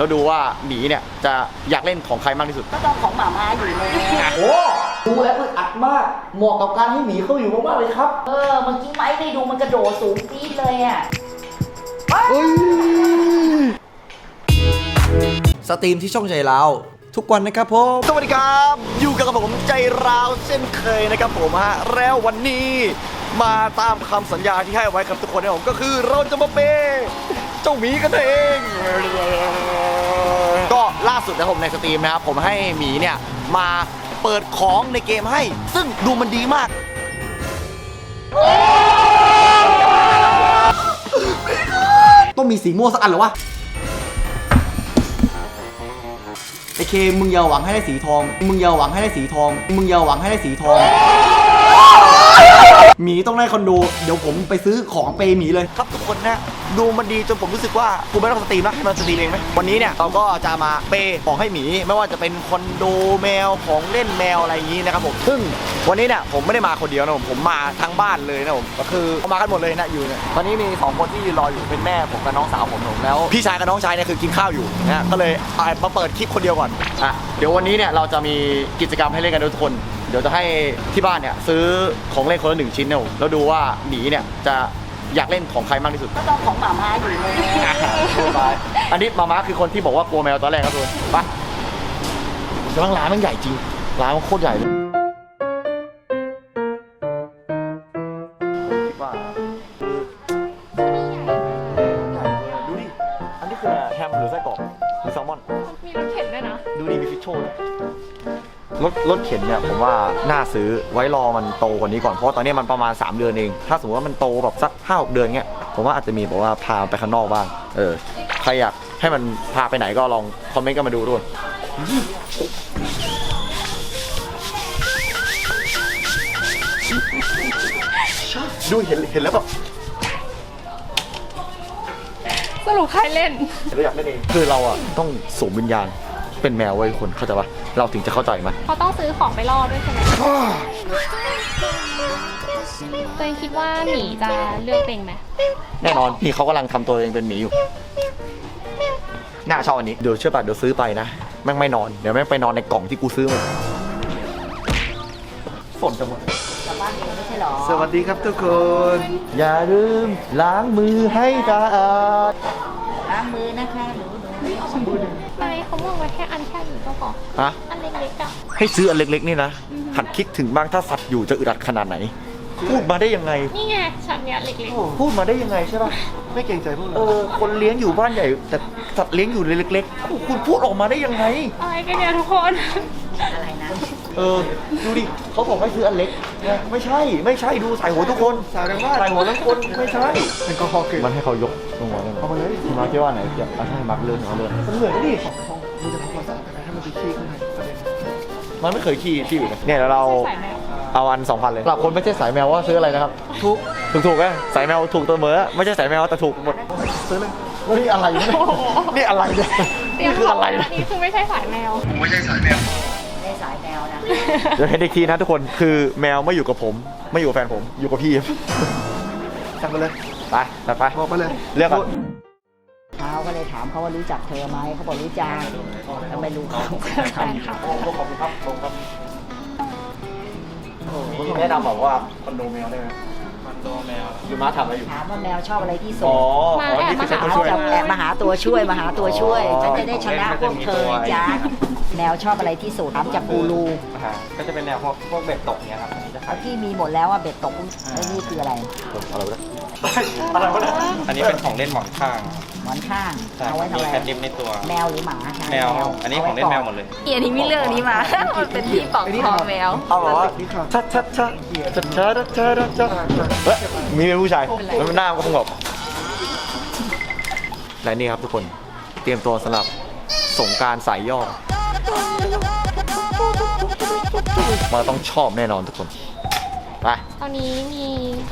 แล้วดูว่าหมีเนี่ยจะอยากเล่นของใครมากที่สุด ก็ต้องของหมาม้าอยู่เลยโอ้ดูแล้วอึดอัดมากเหมาะกับการให้หมีเข้าอยู่มากๆเลยครับ เออเมื่อกี้ไม้ได้ดูมันกระโดดสูงปี๊ดเลยอะสตรีมที่ช่องใจเราทุกวันนะครับผมสวัสดีครับ อยู่กับผมใจราวเช่นเคยนะครับผมฮะแล้ววันนี้มาตามคำสัญญาที่ให้ไว้กับทุกคนนะผมก็คือเราจะมาเปย์เจ้าหมีกันเองก็ล่า สุดนะผมในสตรีมนะครับผมให้หมีเนี่ยมาเปิดของในเกมให้ ซึ่งดูมันดีมากต้องมีสีม่วงสักอันหรอวะไอเคมึงอย่าหวังให้ได้สีทอง มึงอย่าหวังให้ได้สีทอง มึงอย่าหวังให้ได้สีทอง หมีต้องได้คอนโด เดี๋ยวผมไปซื้อของเปย์หมีเลย ครับทุกคนนะดูมันดีจนผมรู้สึกว่ากูไม่ต้องสตรีมนะให้มันสตรีมเองไหมวันนี้เนี่ยเราก็จะมาเปย์ของให้หมีไม่ว่าจะเป็นคอนโดแมวของเล่นแมวอะไรอย่างนี้นะครับผมซึ่งวันนี้เนี่ยผมไม่ได้มาคนเดียวนะผมผมมาทั้งบ้านเลยนะผมก็คือเอามากันหมดเลยนะอยู่เนี่ยตอนนี้มีสองคนที่ยืนรออยู่เป็นแม่ผมกับน้องสาวผมผมแล้ว พี่ชายกับน้องชายเนี่ยคือกินข้าวอยู่นะก็เลยเอามาเปิดคลิปคนเดียวก่อนอะเดี๋ยววันนี้เนี่ยเราจะมีกิจกรรมให้เล่นกันด้วยทุกคน เดี๋ยวจะให้ที่บ้านเนี่ยซื้อของเล่นคนละหนึ่งชิ้นเนี่ยผมแล้วดูว่าหมีเนี่ยจะอยากเล่นของใครมากที่สุด ก็ต้องของหมาม้าอยู่เลยไปอันนี้มาม่าคือคนที่บอกว่ากลัวแมวตอนแรกครับทุกคนไปกำลังร้านมันใหญ่จริง ร้านมันโคตรใหญ่เลยคิดว่าใหญ่เลยดูดิ อันนี้คืออะไรแฮมหรือไส้กรอกหรือแซลมอน มีรถเข็นด้วยนะ ดูดิ มีฟิชโชด้วย รถรถเข็นเนี่ยผมว่าน่าซื้อไว้รอมันโตกว่านี้ก่อนเพราะว่าตอนนี้มันประมาณ 3 เดือนเอง ถ้าสมมติว่ามันโตแบบสักห้าหกเดือนเงี้ยผมว่าอาจจะมีแบบว่าพาไปข้างนอกบ้างเออใครอยากให้มันพาไปไหนก็ลองคอมเมนต์กันมาดูด้วยดูเห็นเห็นแล้วแบบสรุปใครเล่น เห็นแล้วอยากเล่นเองคือเราอะต้องสวมวิญญาณเป็นแมวไว้ยคนเข้าใจปะ เราถึงจะเข้าใจไหมเขาต้องซื้อของไปล่อด้วยใช่ไหมตัวเองคิดว่าหมีจะเลือกเองไหมแน่นอนพี่เขากำลังทำตัวเองเป็นหมีอยู่น่าชอบอันนี้เดี๋ยวเชื่อป่ะเดี๋ยวซื้อไปนะแม่งไม่นอนเดี๋ยวแม่งไปนอนในกล่องที่กูซื้อมาฝนจะหมดกลับบ้านเองไม่ใช่หรอสวัสดีครับทุกคน อย่าลืมล้างมือให้สะอาดล้างมือนะคะหนูหนูทำไม เขามองไว้แค่อันแค่นี้ก็พอฮะอันเล็กๆอะให้ซื้ออันเล็กๆนี่นะหัดคิดถึงบ้างถ้าสัตว์อยู่จะอึดอัดขนาดไหน พูดมาได้ยังไง นี่ไงชั้นเนี้ยเล็กพูดมาได้ยังไงใช่ป่ะไม่เกรงใจพวกเอเราอคนเลี้ยงอยู่บ้านใหญ่ แต่สัตว์เลี้ยงอยู่เล็กๆคุณพูดออกมาได้ยังไง ๆอะไรกันเนี่ยทุกคนอะไรนะ เออดูดิเขาบอกให้ซื้ออันเล็กนะไม่ใช่ไม่ใช่ดูใส่หัวทุกคนสาวดังว่าใส่หัวทั้งคนไม่ใช่เป็นกอฮอล์เกินมันให้เขายกลงมาได้ไหมเอามาเลยมาคิดว่าไหนเกี่ยวอะใช่มาร์คเลื่อนเขาเลื่อนมันเหมือนดิ มันจะทำความสะอาดกันให้มันไปขี้ข้างในประเด็นมันไม่เคยขี้ที่อื่นเลยเนี่ยเดี๋ยวเราใส่แมวเอาอันสองพันเลยสำหรับคนไม่ใช่สายแมวว่าซื้ออะไรนะครับ ทุกถูกถูกๆอะสายแมวถูกตัวเหมอไม่ใช่สายแมวแต่ถูกหมด ซื้อเลยนี่อะไรเนี่ยนี่อะไรเนี่ยเตรียนี่มคือของอะไรนะเนี่ยนี่คือไม่ใช่สายแมวไม่ได้สายแมวนะ เดี๋ยวให้ได้ทีนะทุกคนคือแมวไม่อยู่กับผม ไม่อยู่กับแฟนผมอยู่กับพี่ สั่งไปเลยไปจัดไป บอกไปเลย เลือกก่อนเขา ก็เลยถามเขาว่ารู้จักเธอไหมเขาบอกรู้จักแล้วไม่รู้เขาแฟนคลับขอบคุณครับขอบคุณครับแนะนำบอกว่าคอนโดแมวได้ไหมคอนโดแมวอยู่มาทำอะไรอยู่ถามว่าแมวชอบอะไรที่สุดออ๋อนี่คือใช้ตัวช่วยแอบมาหาตัวช่วยมาหาตัวช่วยฉันจะได้ชนะพวกเธอจ้าแมวชอบอะไรที่สุดถามจากกูรูก็จะเป็นแนวพวกพวกเบ็ดตกเนี้ยครับอันนี้จะที่มีหมดแล้วว่าเบ็ดตกไอ้นี่คืออะไรอะไรวะอะไรวะอันนี้เป็นของเล่นหมอนข้าง อนข้างเอาไว้ทำมีอะไรแคทลิปในตัว แมวหรือหมาคะแมวอันนี้ของเล่นแมวหมดเลย เอียนี่ไม่เลืองนี้มาเป็นที่ปอกคอแมว เอาเหรอชัดชัดชัดชัดชัดชัดชัดมีเป็นผู้ชาย แล้วหน้าก็คงแบบและนี่ครับทุกคน เตรียมตัวสำหรับสงการสายย่อมาต้องชอบแน่นอนทุกคน ตอนนี้มี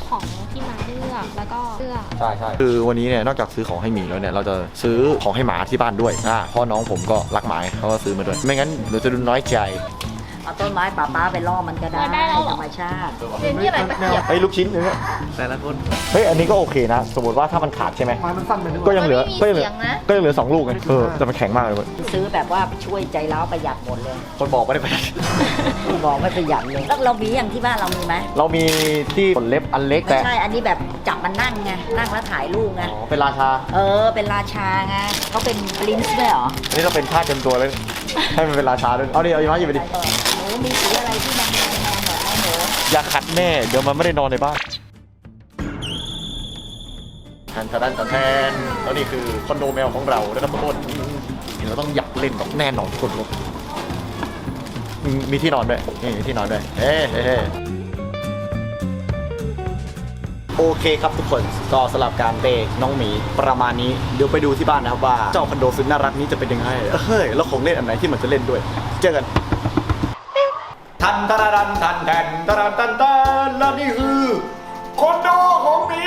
ของที่มาเลือกแล้วก็เสื้อใช่ใช่คือวันนี้เนี่ยนอกจากซื้อของให้หมีแล้วเนี่ยเราจะซื้อของให้หมาที่บ้านด้วยอ่าพ่อน้องผมก็รักหมาเขาก็ซื้อมาด้วย ไม่งั้นเดี๋ยวจะดูน้อยใจ เอาต้นไม้ป่าป้าไปล่อมันก็ได้ได้แล้วเหรอ ธรรมชาติ เดี๋ยวนี้อะไรตะเกียบไอ้ยลูกชิ้นเนี่ยแต่ละคนเฮ้ยอันนี้ก็โอเคนะ สมมติว่าถ้ามันขาดใช่ไหม ไม้มันสั้นไปด้วยก็ยังเหลือก็ไม่ยังเหมีลือเสียงนะก็ยังเหลือสองลูกไงเออแต่มันแข็งมากเลยเว้ยซื้อแบบว่าช่วยใจเล้าประหยัดหมดเลย คนบอกไม่ได้ไป บอกไม่ประหยัดเลยแล้วเรามีอย่างที่บ้านเรามีไหมเรามีที่ขนเล็บอันเล็กไม่แต่ใช่ อันนี้แบบจับมันนั่งไง นั่งแล้วถ่ายรูปไง อ๋อเป็นราชา เออ เป็นราชาไงเขาเป็นปรินซ์ด้วยเหรออันนี้เราเป็นท่าเต็มตัวเลย ให้มันเป็นราชาด้วย เอาดิเอาอย่างน้อยหยิบไปดิเออหนู มีสีอะไรที่มันแพงๆเหรอไอ้หนูอย่าขัดแม่ เดี๋ยวมันไม่ได้นอนในบ้านแทนแทนแทนแล้วนี่คือคอนโดแมวของเรานะครับทุกคนเราต้องอยากเล่นแบบแน่นอนทุกคนลูกมีมีที่นอนด้วยนี่มีที่นอนด้วยเฮ้เฮ้เฮ้โอเคครับทุกคนก็สำหรับการเตะน้องหมีประมาณนี้เดี๋ยวไปดูที่บ้านนะครับว่าเจ้าคอนโดสุดน่ารักนี้จะเป็นยังไงเฮ้ยแล้วของเล่นอันไหนที่มันจะเล่นด้วย เจอกัน ทันตะรันทันแทนตะรันตันตันและนี่คือคอนโดของหมี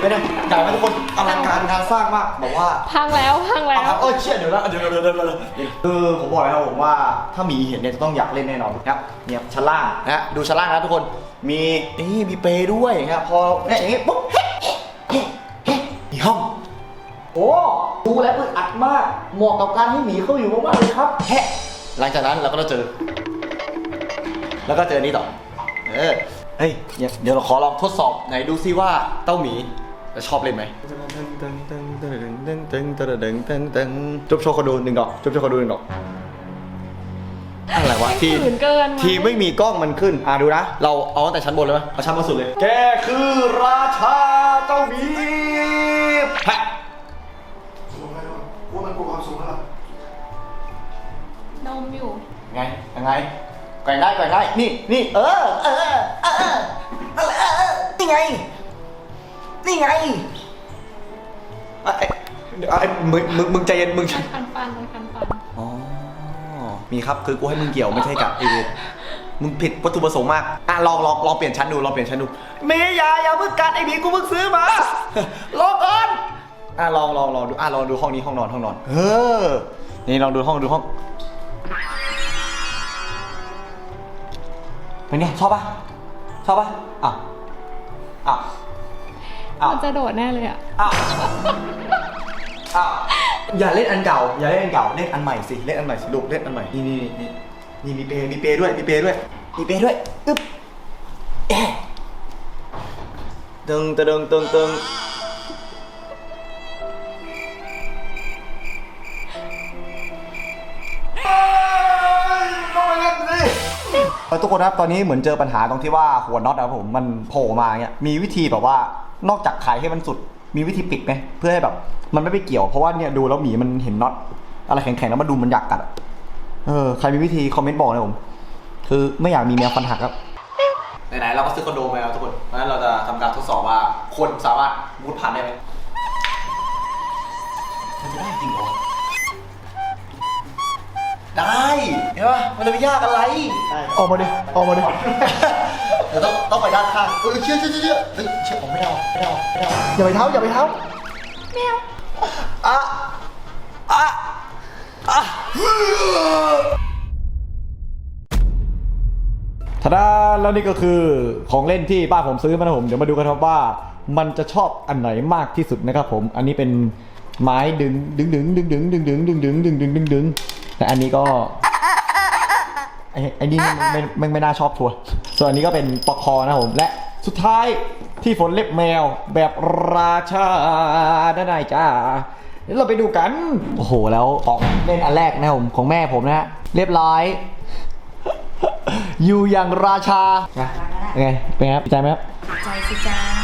เป็นไงใหญ่ไหมทุกคนอลังการงานสร้างมากบอกว่า พังแล้วพังแล้วเอาครับเออเชี่ยเดี๋ยวนะเดี๋ยวเดี๋ยวเดี๋ยวเดี๋ยวคือผมบอกแล้วผมว่าถ้าหมีเห็นเนี่ยจะต้องอยากเล่นแน่นอนครับเนี่ยชั้นล่างนะฮะดูชั้นล่างนะทุกคนมีนี่มีเปรย์ด้วยครับพอเนี่ยอย่างงี้ปุ๊บเฮ้เฮ้เฮ้เฮ้มีห้อง โอ้ดูแล้วอึดอัดมากเหมาะกับการให้หมีเข้าอยู่มากๆเลยครับแฮะ หลังจากนั้นเราก็ต้องเจอ แล้วก็เจอนี่ต่อ เออ เฮ้ยเดี๋ยวเดี๋ยวเราขอลองทดสอบไหนดูซิว่าเต้าหมีจะชอบเล่นไหมจุ๊บโชว์เขาดูหนึ่งดอกจุ๊บโชว์เขาดูหนึ่งดอก อะไรวะที่ฝืนเกินทีไม่มีกล้องมันขึ้น อะดูนะ เราเอาตั้งแต่ชั้นบนเลยไหมเอาชั้นบนสุดเลย แกคือราชาเจ้าหมี อยู่ไงยังไงแกว่งได้แกว่งได้นี่นี่เออเออเออเออเออเออนี่ไง นี่ไงไอ้ไอ้ไอ้มึงมึงมึงใจเย็นมึงฟันฟันเลยฟันฟัน อ๋อ มีครับคือกูให้มึงเกี่ยวไม่ใช่กับไอ้เวรมึงผิดวัตถุประสงค์มาก อะลองลองลองเปลี่ยนชั้นดูลองเปลี่ยนชั้นดูเมย์อย่าอย่าเพิ่งกัดไอ้หมีกูเพิ่งซื้อมา ลองก่อนอะลองลองลองดูอะลองดูห้องนี้ห้องนอนห้องนอน เออ นี่ลองดูห้องดูห้อง เป็นไงชอบปะชอบปะอะอะอะมันจะโดดแน่เลยอะอ้าวอ้าวอย่าเล่นอันเก่า อย่าเล่นอันเก่าเล่นอันใหม่สิเล่นอันใหม่สิลูกเล่นอันใหม่นี่นี่นี่นี่มีเปย์มีเปย์ด้วยมีเปย์ด้วยมีเปย์ด้วยอึ๊บแอะตึงตึงตึงตึง ทุกคนครับตอนนี้เหมือนเจอปัญหาตรงที่ว่าหัวน็อตนะครับผมมันโผล่มาเงี้ยมีวิธีแบบว่านอกจากขายให้มันสุดมีวิธีปิดไหมเพื่อให้แบบ มันไม่ไปเกี่ยวเพราะว่าเนี่ยดูแล้วหมีมันเห็นน็อตอะไรแข็งๆแล้วมันดูมันอยากกัดอะเออใครมีวิธีคอมเมนต์บอกเลยผม คือไม่อยากมีแมวฟันหักครับไหนๆเราก็ซื้อคอนโดมาแล้วทุกคนเพราะฉะนั้นเราจะทำการทดสอบว่าคนสามารถมุดผ่านได้ไหมมันจะได้จริงเหรอ ได้เห็นปะมันจะไม่ยากอะไร ออกมาดิออกมาดิเดี๋ยวต้องต้องไปด้านข้างเออเชื่อเชื่อเชื่อเชื่อเฮ้ยเชื่อผมไม่ได้หรอกไม่ได้หรอกไม่ได้หรอกอย่าไปเท้าอย่าไปเท้าแมวอะอะอะทาดาแล้วนี่ก็คือของเล่นที่ป้าผมซื้อมานะผม เดี๋ยวมาดูกันครับว่า มันจะชอบอันไหนมากที่สุดนะครับผม อันนี้เป็นไม้ดึงดึงดึงดึงดึงดึงดึงดึงดึงดึงดึงดึงดึง แต่อันนี้ก็ไอ้ไอ้นี่ไม่ไม่ไม่ไม่น่าชอบทัวร์ส่วนอันนี้ก็เป็นปลอกคอนะครับผมและสุดท้ายที่ฝนเล็บแมวแบบราชาด้านในจ้าเดี๋ยวเราไปดูกัน โอ้โห แล้วของเล่นอันแรกนะครับผมของแม่ผมนะฮะเรียบร้อย อยู่อย่างราชานะเป็นไงเป็นไงครับดีใจไหมครับ ใจสิจ้าแหม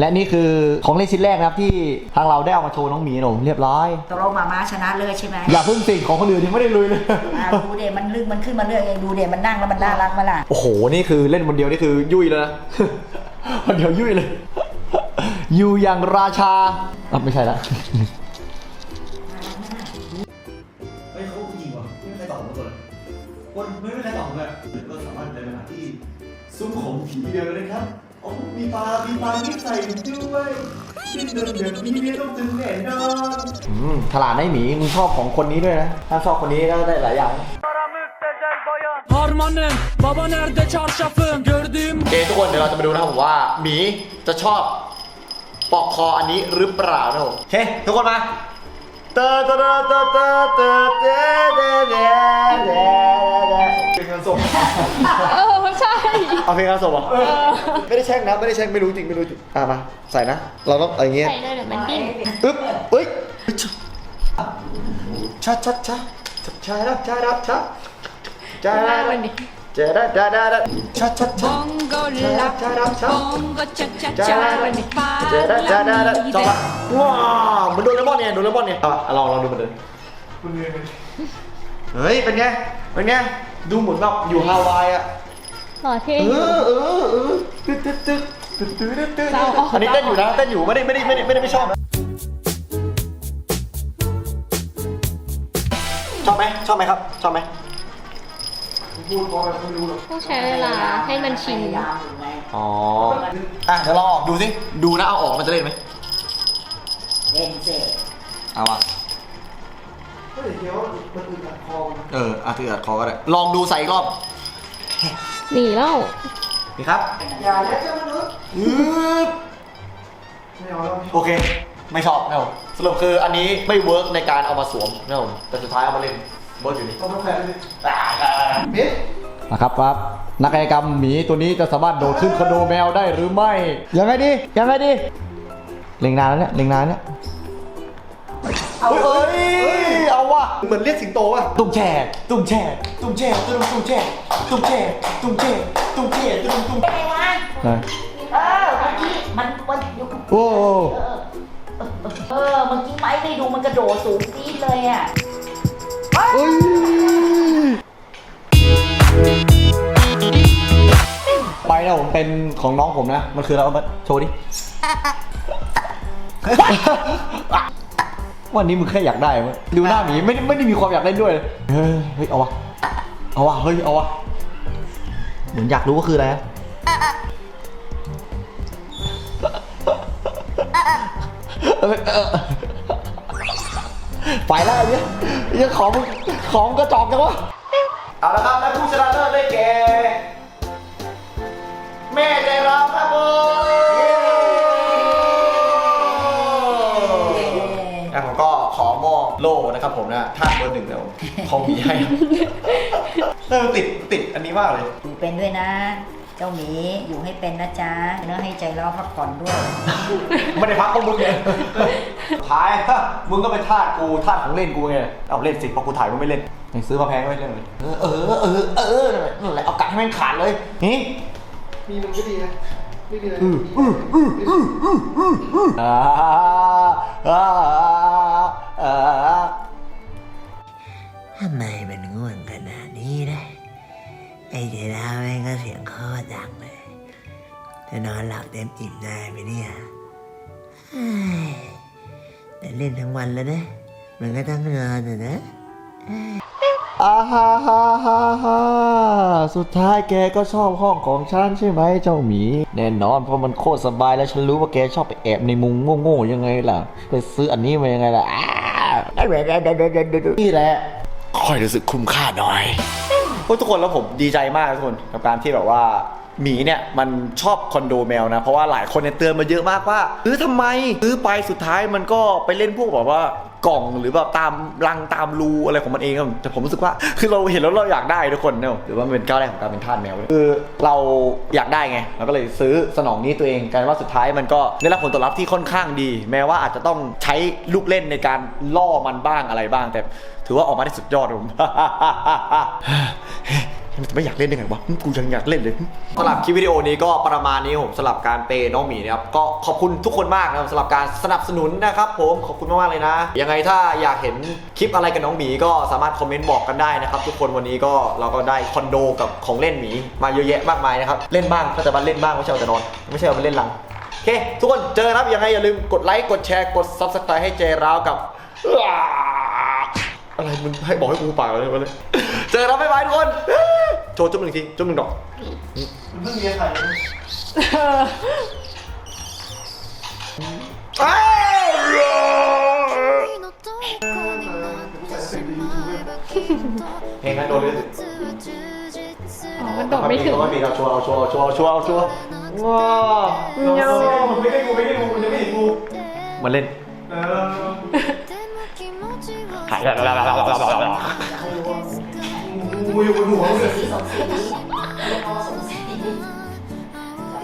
และนี่คือของเล่นชิ้นแรกนะครับที่ทางเราได้เอามาโชว์น้องหมีนะผมเรียบร้อย ตกลงมาม้าชนะเลิศใช่ไหมอย่าเพิ่งสิของคนอื่นยังไม่ได้ลุยเลย อ่าดูเดมันลึกมันขึ้นมาเรื่อยเองดูเดมันนั่งแล้วมันน่ารักมาล่ะโอ้โห นี่คือเล่นวันเดียวนี่คือยุ่ยแล้วนะวันเดียวยุ่ยเลย อยู่อย่างราชาอะไม่ใช่ละ เฮ้ยเขาจริงวะไม่มีใครตอบผมเลยคนไม่มีใครตอบเลยก็สามารถเดินมาที่ซุ้มของผีเดียวเลยนะครับโอ้ มีปลามีปลาที่ใส่ด้วยอืมฉลาดไอ้หมีมึงชอบของคนนี้ด้วยนะ ถ้าชอบคนนี้ก็ได้หลายอย่าง Harmanım baba nerede çarşafım gördüğüm โอเคทุกคนเดี๋ยวเราจะมาดูนะครับผมว่าหมีจะชอบปอกคออันนี้หรือเปล่านะครับผมโอเคทุกคนมาเตอเตอเตอเตอเตอเตอเตอเตอเตอเตอเป็นงานศพเออใช่ เอาเพลงงานศพเหรอไม่ได้แช่งนะไม่ได้แช่งไม่รู้จริงไม่รู้จริงอะมาใส่นะเราต้องอะไรเงี้ยใส่เลยเดี๋ยวมันดิ้นอึ๊บเอ้ยชัดชัดชัดชัดชัดชัดชัดชัดชัดหน้ามันดิชัดชัดชัดชัดชัดชัดชัด Bongo ชัดชัดชัด bongo cha cha จ้า cha จ้าจ้าจ้าจ้าจ้าจบละว้าวเหมันโดนเลมอนเนี่ยโดนเลมอนเนี่ยเอาอะลองลองดูมันเลยเฮ้ยเป็นไงเป็นไงดูเหมือนแบบอยู่ฮาวายอะ หล่อเท่เออเออเออตึ๊ดตึ๊ดตึ๊ดตึ๊ดตึ๊ดตึ๊ดตึ๊ดเศร้าออกอันนี้เต้นอยู่นะเต้นอยู่ไม่ได้ไม่ได้ไม่ได้ไม่ได้ไม่ชอบนะชอบไหมชอบไหมครับชอบไหมต้องใช้เวลาให้มันชินยามอยู่ไงอ๋ออะเดี๋ยวลองออกดูสิดูนะเอาออกมันจะเล่นไหมเล่นเสร็จเอาวะเอออาถืออัดคอก็ได้ลองดูใส่อีกรอบ หนีแล้ว นี่ครับ อย่าแล้วจะมนุษย์โอเค ไม่ชอบนะผมสรุปคืออันนี้ไม่เวิร์กในการเอามาสวมนะผมแต่สุดท้ายเอามาเล่นเวิร์กอยู่นี่ต้องแพ้เลยนะครับครับ นักกายกรรมหมีตัวนี้จะสามารถโดดขึ้นคอนโดแมวได้หรือไม่ ยังไงดี ยังไงดี เล็งนานแล้วเนี่ย เล็งนานเนี่ย เอาเอ้ยเอาว่ะเหมือนเรียกสิงโตว่ะตุ้งแช่ตุ้งแช่ตุ้งแช่ตุ้งตุ้งแช่ตุ้งแช่ตุ้งแช่ตุ้งแช่ตุ้งตุ้งเป็นไงวะไหนเออเมื่อกี้มันมันอยู่โอ้โหเออเออเมื่อกี้ไม้ไม่ดูมันกระโดดสูงปี๊ดเลยอะเอ้ยไปนะผมเป็นของน้องผมนะ มันคืออะไรวะมาโชว์ดิ วันนี้มึงแค่อยากได้มั้ยดูหน้าหมีไม่ไม่ได้มีความอยากได้ด้วยเฮ้ยเฮ้ยเอาวะเอาวะเฮ้ยเอาวะเหมือนอยากรู้ว่าคืออะไรไปแล้วเนี่ยไอ้เนี่ยของของกระจอกจังวะเอาละครับและผู้ชนะเลิศได้แก่แม่ใจเราครับผม ท่าเบอร์หนึ่งแล้วของหมีให้ครับเออติดติดอันนี้มากเลย อยู่เป็นด้วยนะ เจ้าหมีอยู่ให้เป็นนะจ๊ะเนื้อให้ใจเราพักผ่อนด้วย ไม่ได้พักของมึงไงท้ายมึงก็เป็นทาสกูทาสของเล่นกูไงเอาเล่นสิเพราะกูถ่ายมึงไม่เล่นยังซื้อมาแพงก็ไม่เล่นเลย เออเออเออเออนั่นแหละเอากัดให้แม่งขาดเลยนี่มีมึงก็ดีนะไม่ดีเลยอืออืออืออืออืออืออืออ่าอ่าอ่า ทำไมมันง่วงขนาดนี้นะไอ้เจ้าดาวแม่งก็เสียงโคตรดังเลย จะนอนหลับเต็มอิ่มได้ไหมเนี่ยเฮ้ยแต่เล่นทั้งวันแล้วนะ มันก็ต้องนอนอะนะอ่าฮ่าฮ่าฮ่าฮ่าสุดท้ายแกก็ชอบห้องของฉันใช่ไหมเจ้าหมี แน่นอนเพราะมันโคตรสบายแล้วฉันรู้ว่าแกชอบไปแอบในมุมโง่ๆยังไงล่ะไปซื้ออันนี้มายังไงล่ะอ้านี่แหละ ค่อยรู้สึกคุ้มค่าหน่อยโอ้ยทุกคนแล้วผมดีใจมากทุกคนกับการที่แบบว่า หมีเนี่ยมันชอบคอนโดแมวนะ เพราะว่าหลายคนเนี่ยเตือนมาเยอะมากว่าซื้อทำไมซื้อไปสุดท้ายมันก็ไปเล่นพวกแบบว่ากล่องหรือแบบตามรังตามรูอะไรของมันเองครับแต่ผมรู้สึกว่าคือเราเห็นแล้วเราอยากได้ทุกคนเนอะหรือว่ามันเป็นก้าวแรกของการเป็นทาสแมวเลยคือเราอยากได้ไงเราก็เลยซื้อสนองนี้ตัวเองกลายว่าสุดท้ายมันก็ได้รับผลตอบรับที่ค่อนข้างดี แม้ว่าอาจจะต้องใช้ลูกเล่นในการล่อมันบ้างอะไรบ้าง แต่ถือว่าออกมาได้สุดยอดครับผม มันจะไม่อยากเล่นได้ไงวะกูยังอยากเล่นเลย สำหรับคลิปวิดีโอนี้ก็ประมาณนี้ผมสำหรับการเปย์น้องหมีนะครับก็ขอบคุณทุกคนมากนะครับสำหรับการสนับสนุนนะครับผมขอบคุณมากๆเลยนะ ยังไงถ้าอยากเห็นคลิปอะไรกับน้องหมีก็สามารถคอมเมนต์บอกกันได้นะครับทุกคนวันนี้ก็เราก็ได้คอนโดกับของเล่นหมีมาเยอะแยะมากมายนะครับเล่นบ้างก็จะมาเล่นบ้างไม่ใช่เอาแต่นอน ไม่ใช่เอามาเล่นหลังโอเค ทุกคนเจอกันครับยังไงอย่าลืมกดไลค์กดแชร์กด subscribe ให้เจร้าวกับ อะไรมึงให้บอกให้กูปากอะไรมาเลย เจอกันครับบ๊ายบายทุกคน โชว์จุ๊บหนึ่งทีจุ๊บหนึ่งดอก มันเพิ่งเรียนใครอ้าวเพลงนั้นโดนเลยอ๋อมันโดดไม่ถึงไม่มีเราชัวร์เอาชัวร์เอาชัวร์เอาชัวร์เอาชัวร์ว้าวมันไม่ได้กูไม่ได้กูมันจะไม่เห็นกูมันเล่นหายแล้วกู อยู่บนหัวเลยสีสมศรีเรียกว่าสมศรี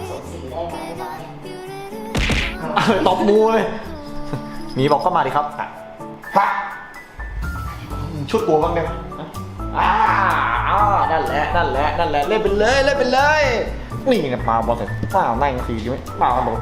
สมศรีได้ไหมตบมูเลยหมีบอกเข้ามาดิครับฮะชุดตัวบ้างได้ไหมอ่าอ่านั่นแหละนั่นแหละนั่นแหละเล่นไปเลยเล่นไปเลยนี่ไงปลาบอลเสร็จปลาแม่งสีดีไหมปลาบอล